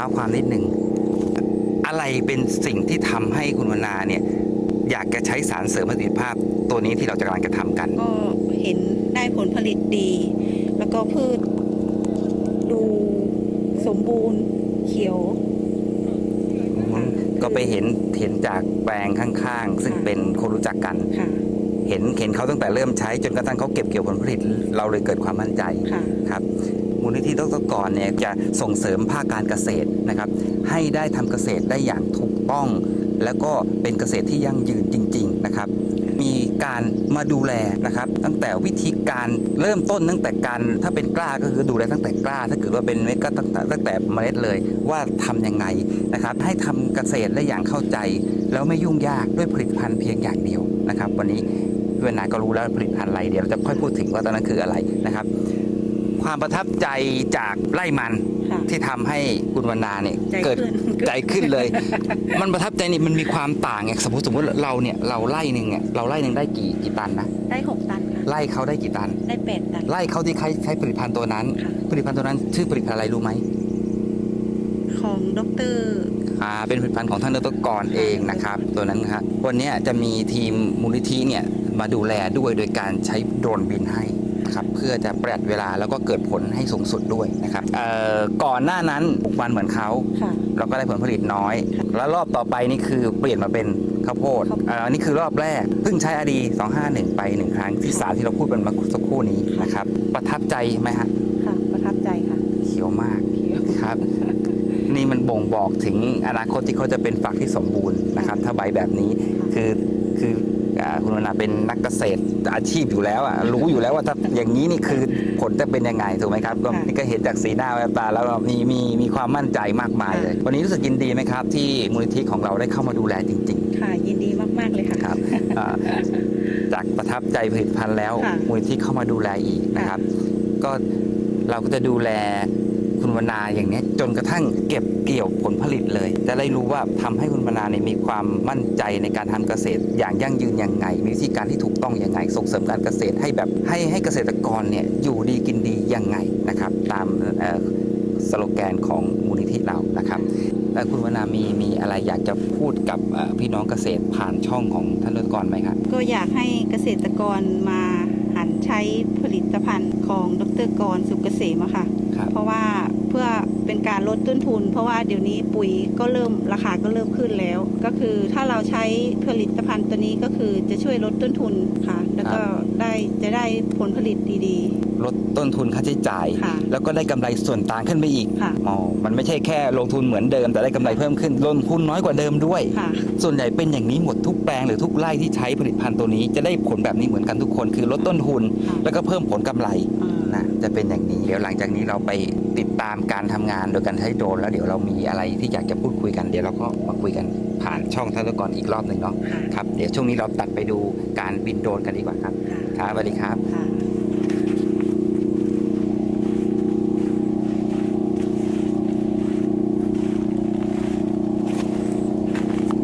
ท้าความนิดนึงอะไรเป็นสิ่งที่ทำให้คุณวนาเนี่ย อยากจะใช้สารเสริมประสิทธิภาพ ตัวนี้ที่เราจะกำลังจะทำกัน ก็เห็นได้ผลผลิตดี แล้วก็พืชดูสมบูรณ์เขียว ก็ไปเห็นเห็นจากแปลงข้างๆ ซึ่งเป็นคนรู้จักกันค่ะเห็นเห็นเขาตั้งแต่เริ่มใช้จนกระทั่งเขาเก็บเกี่ยวผลผลิต เราเลยเกิดความมั่นใจค่ะครับมู ลนิธิดรกรเนี่ยจะส่งเสริมภาคการเกษตรนะครับ ให้ได้ทำเกษตรได้อย่างถูกต้อง แล้วก็เป็นเกษตรที่ยั่งยืนจริง ๆ นะครับ มีการมาดูแลนะครับ ตั้งแต่วิธีการเริ่มต้นตั้งแต่การถ้าเป็นกล้าก็คือดูแลตั้งแต่กล้า ถ้าเกิดว่าเป็นเม็ดก็ตั้งแต่ตั้งแต่เมล็ดเลยว่าทำยังไงนะครับ ให้ทำเกษตรได้อย่างเข้าใจ แล้วไม่ยุ่งยากด้วยผลิตภัณฑ์เพียงอย่างเดียวนะครับ วันนี้พี่วนาก็รู้แล้วผลิตภัณฑ์อะไรเดี๋ยวเราจะค่อยพูดถึงว่าตอนนั้นคืออะไรนะครับ ความประทับใจจากไร่มันค่ะที่ทำให้คุณวรรณาเนี่ยใจเกิดขึ้น ใจขึ้นเลย มันประทับใจนี่มันมีความต่างไงสมมติสมมติเราเนี่ยเราไร่หนึ่งเนี่ยเราไร่หนึ่งได้กี่กี่ตันนะได้หกตันค่ะไร่เขาได้กี่ตัน ได้แปดตันไร่เขาที่ใช้ใช้ผลิตภัณฑ์ตัวนั้น ค่ะ ผลิตภัณฑ์ตัวนั้นชื่อผลิตภัณฑ์อะไรรู้ไหมของดรอ่าเป็นผลิตภัณฑ์ของท่านดรกรเองนะครับ ตัวนั้นนะครับวันเนี้ยจะมีทีมมูลนิธิเนี่ยมาดูแลด้วยโดยการใช้โดรนบินให้ นะครับเพื่อจะประหยัดเวลาแล้วก็เกิดผลให้สูงสุดด้วยนะครับเอ่อก่อนหน้านั้นปลูกมันเหมือนเขาค่ะเราก็ได้ผลผลิตน้อย แล้วรอบต่อไปนี่คือเปลี่ยนมาเป็นข้าวโพดครับเอ่ออันนี้คือรอบแรกเพิ่งใช้อดี 251 ไปหนึ่งครั้งที่สามที่เราพูดกันมาสักครู่นี้นะครับประทับใจไหมฮะค่ะประทับใจค่ะเขียวมากเขียวครับนี่มันบ่งบอกถึงอนาคตที่เขาจะเป็นฝักที่สมบูรณ์นะครับ ถ้าใบแบบนี้คือคือ อ่าคุณวรรณาเป็นนักเกษตรอาชีพอยู่แล้วอะรู้อยู่แล้วว่าถ้าอย่างนี้นี่คือผลจะเป็นยังไงถูกไหมครับ ก็ค่ะ นี่ก็เห็นจากสีหน้าแววตาแล้วมีมีมีความมั่นใจมากมายเลย วันนี้รู้สึกยินดีไหมครับ ที่มูลนิธิของเราได้เข้ามาดูแลจริง ค่ะ ยินดีมาก ๆ เลยค่ะ ๆ ครับอ่าจากประทับใจผลิตภัณฑ์แล้วค่ะ มูลนิธิเข้ามาดูแลอีกนะครับ ก็เราก็จะดูแล คุณวรรณาอย่างนี้จนกระทั่งเก็บเกี่ยวผลผลิตเลย จะได้รู้ว่าทำให้คุณวรรณาเนี่ยมีความมั่นใจในการทำเกษตร อย่างยั่งยืนยังไงมีวิธีการที่ถูกต้องยังไง ส่งเสริมการเกษตรให้แบบให้ให้เกษตรกรเนี่ยอยู่ดีกินดียังไงนะครับตามสโลแกนของมูลนิธิเรานะครับแล้วคุณวรรณามีมีอะไรอยากจะพูดกับพี่น้องเกษตรผ่านช่องของท่านรัฐกรไหมครับก็อยากให้เกษตรกรมาหันใช้ผลิตภัณฑ์ของดรกรสุกเกษมค่ะ ลดต้นทุน เพราะว่าเดี๋ยวนี้ปุ๋ยก็เริ่มราคาก็เริ่มขึ้นแล้ว ก็คือถ้าเราใช้ผลิตภัณฑ์ตัวนี้ก็คือจะช่วยลดต้นทุนค่ะ แล้วก็ได้จะได้ผลผลิตดีลดต้นทุนค่าใช้จ่าย ค่ะแล้วก็ได้กำไรส่วนต่างขึ้นไปอีกค่ะ อ๋อมันไม่ใช่แค่ลงทุนเหมือนเดิม แต่ได้กำไรเพิ่มขึ้นลงทุนน้อยกว่าเดิมด้วยๆค่ะ ส่วนใหญ่เป็นอย่างนี้หมดทุกแปลงหรือทุกไร่ที่ใช้ผลิตภัณฑ์ตัวนี้จะได้ผลแบบนี้เหมือนกันทุกคน คือลดต้นทุน ค่ะ แล้วก็เพิ่มผลกำไร อ่า นะจะเป็นอย่างนี้ เดี๋ยวหลังจากนี้เราไปติดตามการทำงานโดยการใช้โดรนแล้วเดี๋ยวเรามีอะไรที่อยากจะพูดคุยกันเดี๋ยวเราก็มาคุยกันผ่านช่องทัศกรอีกรอบหนึ่งเนาะค่ะครับเดี๋ยวช่วงนี้เราตัดไปดูการบินโดรนกันดีกว่าครับค่ะครับสวัสดีครับค่ะ